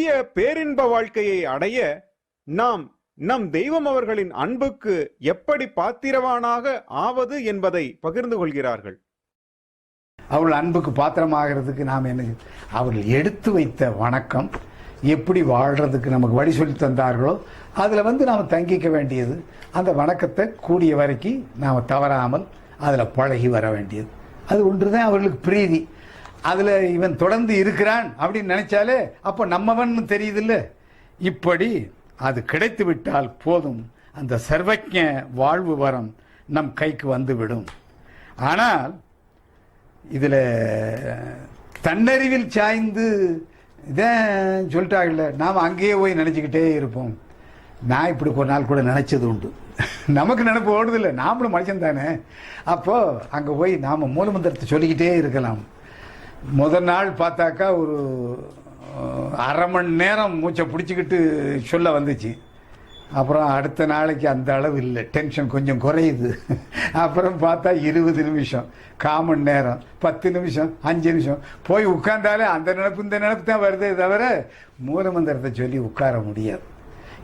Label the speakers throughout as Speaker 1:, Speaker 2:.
Speaker 1: நித்திய பேரின்ப வாழ்க்கையை அடைய நாம் நம் தெய்வம் அவர்களின் அன்புக்கு எப்படி பாத்திரவானாக ஆவது என்பதை பகிர்ந்து கொள்கிறார்கள்.
Speaker 2: அவர்கள் அன்புக்கு பாத்திரமாகிறதுக்கு நாம் என்ன அவர்கள் எடுத்து வைத்த வணக்கம் எப்படி வாழ்றதுக்கு நமக்கு வழி சொல்லி தந்தார்களோ அதில் வந்து நாம் தங்கிக்க வேண்டியது அந்த வணக்கத்தை கூடிய வரைக்கும் நாம் தவறாமல் அதில் பழகி வர வேண்டியது. அது ஒன்று தான் அவர்களுக்கு பிரீதி. அதில் இவன் தொடர்ந்து இருக்கிறான் அப்படின்னு நினைச்சாலே அப்போ நம்மவன் தெரியுதில்ல? இப்படி அது கிடைத்து விட்டால் போதும். அந்த சர்வஜ வாழ்வு வரம் நம் கைக்கு வந்துவிடும். ஆனால் இதில் தன்னறிவில் சாய்ந்து இதான் சொல்லிட்டாங்கல்ல நாம் அங்கேயே போய் நினச்சிக்கிட்டே இருப்போம். நான் இப்படி ஒரு நாள் கூட நினச்சது உண்டு. நமக்கு நினைப்பு ஓடுதில்லை நாமளும் மனுஷன் தானே அப்போது அங்கே போய் நாம் மூலமந்திரத்தை சொல்லிக்கிட்டே இருக்கலாம். முதல் நாள் பார்த்தாக்கா ஒரு அரை மணி நேரம் மூச்சை பிடிச்சிக்கிட்டு சொல்ல வந்துச்சு. அப்புறம் அடுத்த நாளைக்கு அந்த அளவு இல்லை. டென்ஷன் கொஞ்சம் குறையுது. அப்புறம் பார்த்தா இருபது நிமிஷம். காமன் நேரம். பத்து நிமிஷம். அஞ்சு நிமிஷம். போய் உட்கார்ந்தாலே அந்த நினப்பு இந்த நினைப்பு தான் வருதே தவிர மூலமந்திரத்தை சொல்லி உட்கார முடியாது.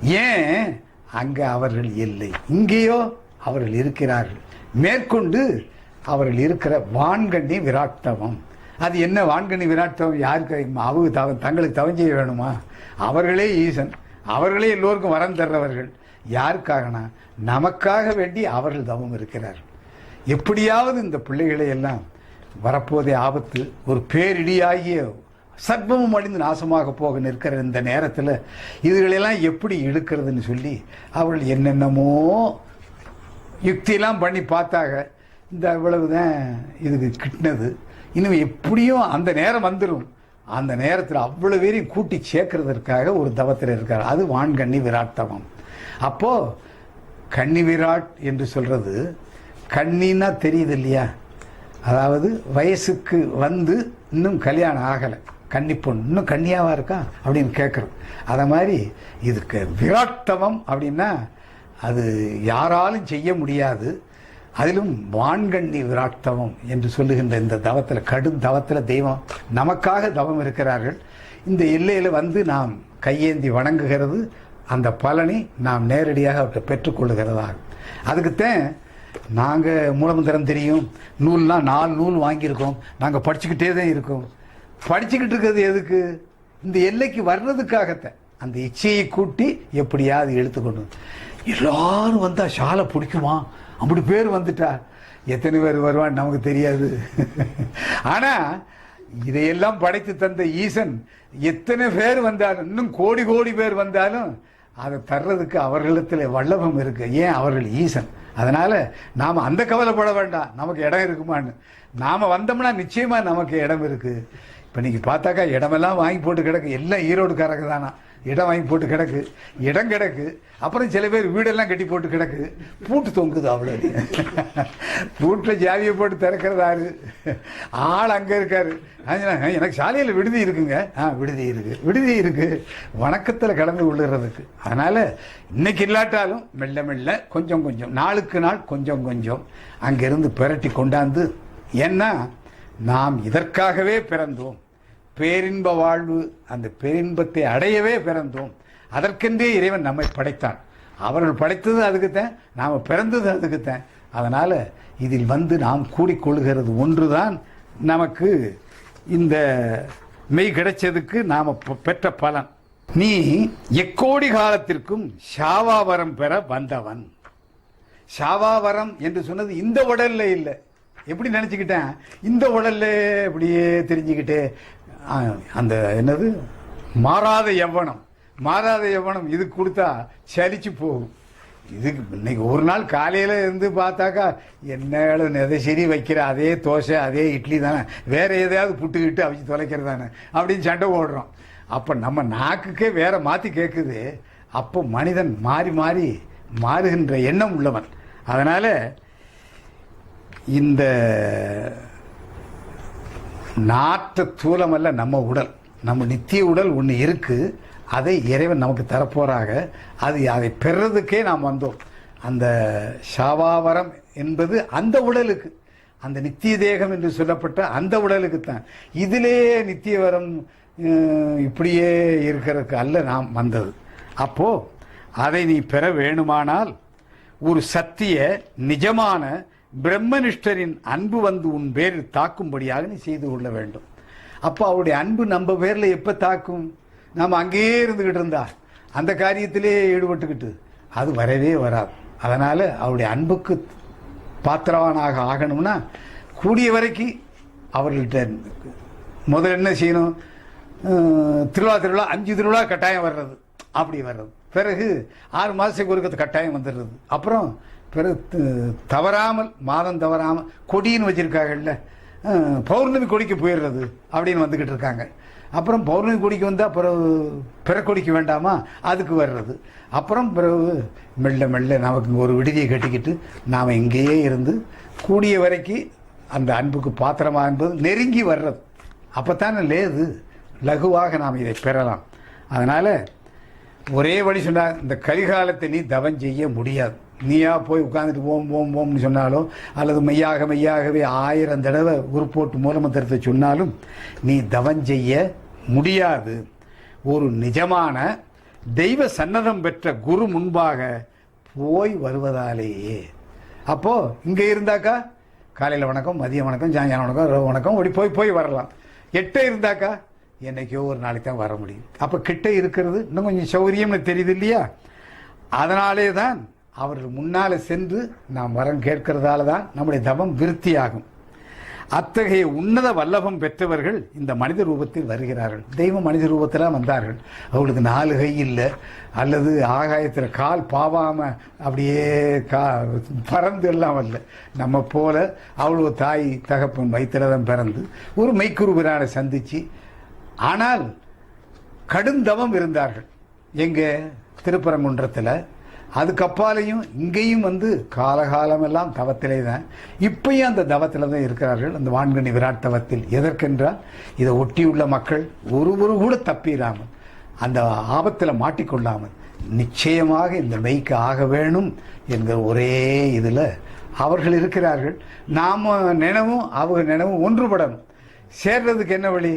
Speaker 2: ஏன்? அங்கே அவர்கள் இல்லை. இங்கேயோ அவர்கள் இருக்கிறார்கள். மேற்கொண்டு அவர்கள் இருக்கிற வான்கண்ணி விராட்டவம் அது என்ன வான்கணி விராட்டம் யாருக்கு? அவங்க தவ தங்களுக்கு தவம் செய்ய வேணுமா? அவர்களே ஈசன். அவர்களே எல்லோருக்கும் வரம் தர்றவர்கள். யாருக்காகனா? நமக்காக வேண்டி அவர்கள் தவம் இருக்கிறார்கள். எப்படியாவது இந்த பிள்ளைகளை எல்லாம் வரப்போதே ஆபத்து ஒரு பேரிடியாகிய சர்வமும் அழிந்து நாசமாக போக நிற்கிற இந்த நேரத்தில் இதுகளெல்லாம் எப்படி இழுக்கிறதுன்னு சொல்லி அவர்கள் என்னென்னமோ யுக்தியெல்லாம் பண்ணி பார்த்தாக. இந்த இவ்வளவு தான் இதுக்கு கிட்டினது. இன்னும் எப்படியும் அந்த நேரம் வந்துடும் அந்த நேரத்தில் அவ்வளோ பேரையும் கூட்டி சேர்க்கறதற்காக ஒரு தவத்தில் இருக்கார். அது வான்கண்ணி விராட் தவம் அப்போது கன்னி விராட் என்று சொல்றது கண்ணின்னா தெரியுது இல்லையா அதாவது வயசுக்கு வந்து இன்னும் கல்யாணம் ஆகலை. கன்னி பொண்ணு இன்னும் கன்னியாவா இருக்கா? அப்படின்னு கேட்குறோம். அதை மாதிரி இதுக்கு விராட்டவம் அப்படின்னா அது யாராலும் செய்ய முடியாது. அதிலும் வான்கண்ணி விராட்டவம் என்று சொல்லுகின்ற இந்த தவத்தில் கடும் தவத்தில் தெய்வம் நமக்காக தவம் இருக்கிறார்கள். இந்த எல்லையில் வந்து நாம் கையேந்தி வணங்குகிறது. அந்த பலனை நாம் நேரடியாக அவர்கிட்ட பெற்றுக்கொள்ளுகிறதாகும் அதுக்குத்தான் நாங்கள் மூலமந்திரம் தெரியும். நூல்லாம் நாலு நூல் வாங்கியிருக்கோம். நாங்கள் படிச்சுக்கிட்டே தான் இருக்கோம். படிச்சுக்கிட்டு இருக்கிறது எதுக்கு? இந்த எல்லைக்கு வர்றதுக்காகத்தான். அந்த இச்சையை கூட்டி எப்படியாவது எடுத்துக்கொண்டு எல்லாரும் வந்தால் ஷாலை பிடிக்குமா? அப்படி பேர் வந்துட்டா. எத்தனை பேர் வருவான்னு நமக்கு தெரியாது. ஆனா இதையெல்லாம் படைத்து தந்த ஈசன் எத்தனை பேர் வந்தாலும் இன்னும் கோடி கோடி பேர் வந்தாலும் அதை தர்றதுக்கு அவர்களிடத்தில் வல்லபம் இருக்கு. ஏன்? அவர்கள் ஈசன். அதனால நாம் அந்த கவலைப்பட வேண்டாம். நமக்கு இடம் இருக்குமான்னு. நாம் வந்தோம்னா நிச்சயமாக நமக்கு இடம் இருக்குது இப்போ நீங்கள் பார்த்தாக்கா இடமெல்லாம் வாங்கி போட்டு கிடக்கு. எல்லாம் ஈரோடுக்காரங்க தானா? இடம் வாங்கி போட்டு கிடக்கு. இடம் கிடக்கு. அப்புறம் சில பேர் வீடெல்லாம் கட்டி போட்டு கிடக்கு. பூட்டு தொங்குது அவ்வளோ பூட்டில் ஜாலியை போட்டு திறக்கிறதாரு ஆள். அங்கே இருக்காரு. எனக்கு சாலையில் விடுதி இருக்குங்க. ஆ விடுதி இருக்கு. விடுதி இருக்கு. வணக்கத்தில் கலந்து கொள்ளுறதுக்கு அதனால இன்னைக்கு இல்லாட்டாலும் மெல்ல மெல்ல கொஞ்சம் கொஞ்சம் நாளுக்கு நாள் கொஞ்சம் கொஞ்சம் அங்கிருந்து பிரட்டி கொண்டாந்து ஏன்னா நாம் இதற்காகவே பிறந்தோம். பேரின்ப வாழ்வு அந்த பேரின்பத்தை அடையவே பிறந்தோம். அதற்கென்றே இறைவன் நம்மை படைத்தான். அவர்கள் படைத்தது அதுக்குத்தான் நாம் பிறந்தது அதுக்குத்தான். அதனால் இதில் வந்து நாம் கூடிக்கொள்கிறது ஒன்றுதான் நமக்கு இந்த மெய் கிடைச்சதுக்கு நாம் பெற்ற பலன். நீ எக்கோடி காலத்திற்கும் ஷாவாவரம் பெற வந்தவன். ஷாவாவரம் என்று சொன்னது இந்த உடல்ல இல்லை. எப்படி நினச்சிக்கிட்டேன்? இந்த உடல்ல அப்படியே தெரிஞ்சுக்கிட்டே அந்த என்னது? மாறாத எவ்வனம். மாறாத எவ்வனம். இது கொடுத்தா சலிச்சு போகும். இதுக்கு இன்னைக்கு ஒரு நாள் காலையில் இருந்து பார்த்தாக்கா என்ன எதை சரி வைக்கிற அதே தோசை அதே இட்லி தானே. வேற எதையாவது புட்டுக்கிட்டு அவிச்சு தொலைக்கிறது தானே. அப்படின்னு சண்டை ஓடுறோம் அப்போ நம்ம நாக்குக்கே வேற மாற்றி கேட்குது அப்போ மனிதன் மாறி மாறி மாறுகின்ற எண்ணம் உள்ளவன். அதனால் இந்த நாற்ற தூலமல்ல நம்ம உடல். நம்ம நித்திய உடல் ஒன்று இருக்கு. அதை இறைவன் நமக்கு தரப்போறாக. அது அதை பெறதுக்கே நாம் வந்தோம். அந்த ஷாவாவரம் என்பது அந்த உடலுக்கு. அந்த நித்திய தேகம் என்று சொல்லப்பட்ட அந்த உடலுக்கு தான். இதிலே நித்தியவரம் இப்படியே இருக்கிறதுக்கு அல்ல நாம் வந்தது. அப்போ அதை நீ பெற வேணுமானால் ஒரு சத்திய நிஜமான பிரம்மனிஷ்டரின் அன்பு வந்து உன் பேரில் தாக்கும்படியாக நீ செய்து கொள்ள வேண்டும். அப்போ அவருடைய அன்பு நம்ம பேரில் எப்போ தாக்கும்? நாம் அங்கேயே இருந்துக்கிட்டு இருந்தா அந்த காரியத்திலே ஈடுபட்டுக்கிட்டு. அது வரவே வராது. அதனால் அவருடைய அன்புக்கு பாத்திரவானாக ஆகணும்னா கூடிய வரைக்கும் அவர்கள்ட்ட முதல்ல என்ன செய்யணும்? திருவிழா திருவிழா அஞ்சு திருவிழா கட்டாயம் வர்றது. அப்படி வர்றது. பிறகு ஆறு மாதத்துக்கு ஒருக்கத்து கட்டாயம் வந்துடுறது. அப்புறம் பிறகு தவறாமல் மாதம் தவறாமல் கொடின்னு வச்சிருக்காங்கல்ல பௌர்ணமி கொடிக்கு போயிடுறது அப்படின்னு வந்துக்கிட்டு இருக்காங்க. அப்புறம் பௌர்ணமி கொடிக்கு வந்தால் பிறகு பிற கொடிக்கு வேண்டாமா? அதுக்கு வர்றது. அப்புறம் பிறகு மெல்ல மெல்ல நமக்கு ஒரு விடுதியை கட்டிக்கிட்டு நாம் இங்கேயே இருந்து கூடிய வரைக்கும் அந்த அன்புக்கு பாத்திரமாக என்பது நெருங்கி வர்றது. அப்போத்தானே லேது லகுவாக நாம் இதை பெறலாம். அதனால் ஒரே வழி சொன்னால் இந்த கரிகாலத்தை நீ தவம் செய்ய முடியாது. நீயா போய் உட்காந்துட்டு ஓம் ஓம் ஓம்னு சொன்னாலும் அல்லது மெய்யாக மெய்யாகவே ஆயிரம் தடவை உருப்போட்டு மூலமந்திரத்தை சொன்னாலும் நீ தவம் செய்ய முடியாது. ஒரு நிஜமான தெய்வ சன்னதம் பெற்ற குரு முன்பாக போய் வருவதாலேயே. அப்போ இங்கே இருந்தாக்கா காலையில் வணக்கம் மதிய வணக்கம் சாயங்காலம் வணக்கம் இரவு வணக்கம் ஓடி போய் போய் வரலாம். எட்டே இருந்தாக்கா என்னைக்கோ ஒரு நாளைக்கு தான் வர முடியும். அப்போ கிட்ட இருக்கிறது இன்னும் கொஞ்சம் சௌரியம்னு தெரியுது இல்லையா? அதனாலே தான் அவர்கள் முன்னால் சென்று நாம் வரம் கேட்கிறதால தான் நம்முடைய தவம் விருத்தியாகும். அத்தகைய உன்னத வல்லபம் பெற்றவர்கள் இந்த மனித ரூபத்தில் வருகிறார்கள். தெய்வ மனித ரூபத்தில் வந்தார்கள். அவங்களுக்கு நாலு கை இல்லை. அல்லது ஆகாயத்தில் கால் பாவாம அப்படியே கா பறந்து எல்லாம் வரல. நம்ம போல அவ்வளோ தாய் தகப்பன் வயிற்றுல தான் பிறந்து ஒரு மெய்க்குருவிரானை சந்திச்சு ஆனால் கடும் தவம் இருந்தார்கள். எங்க திருப்பரங்குன்றத்தில் அதுக்கப்பாலையும் இங்கேயும் வந்து காலகாலமெல்லாம் தவத்திலே தான் இப்பயும் அந்த தவத்தில் தான் இருக்கிறார்கள். அந்த வான்கணி விராட் தவத்தில் எதற்கென்றால் இதை ஒட்டியுள்ள மக்கள் ஒருவரு கூட தப்பிடாமல் அந்த ஆபத்தில் மாட்டிக்கொள்ளாமல் நிச்சயமாக இந்த மெய்க்கு ஆக வேணும் என்கிற ஒரே இதில் அவர்கள் இருக்கிறார்கள். நாம் நினைவும் அவங்க நினைவும் ஒன்றுபடணும். சேர்றதுக்கு என்ன வழி?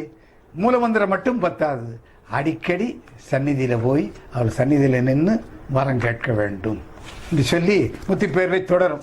Speaker 2: மூலமந்திரம் மட்டும் பத்தாது. அடிக்கடி சந்நிதியில் போய் அவள் சந்நிதியில் நின்று வரம் கேட்க வேண்டும். என்று சொல்லி முத்திப்பேர்வை தொடரும்.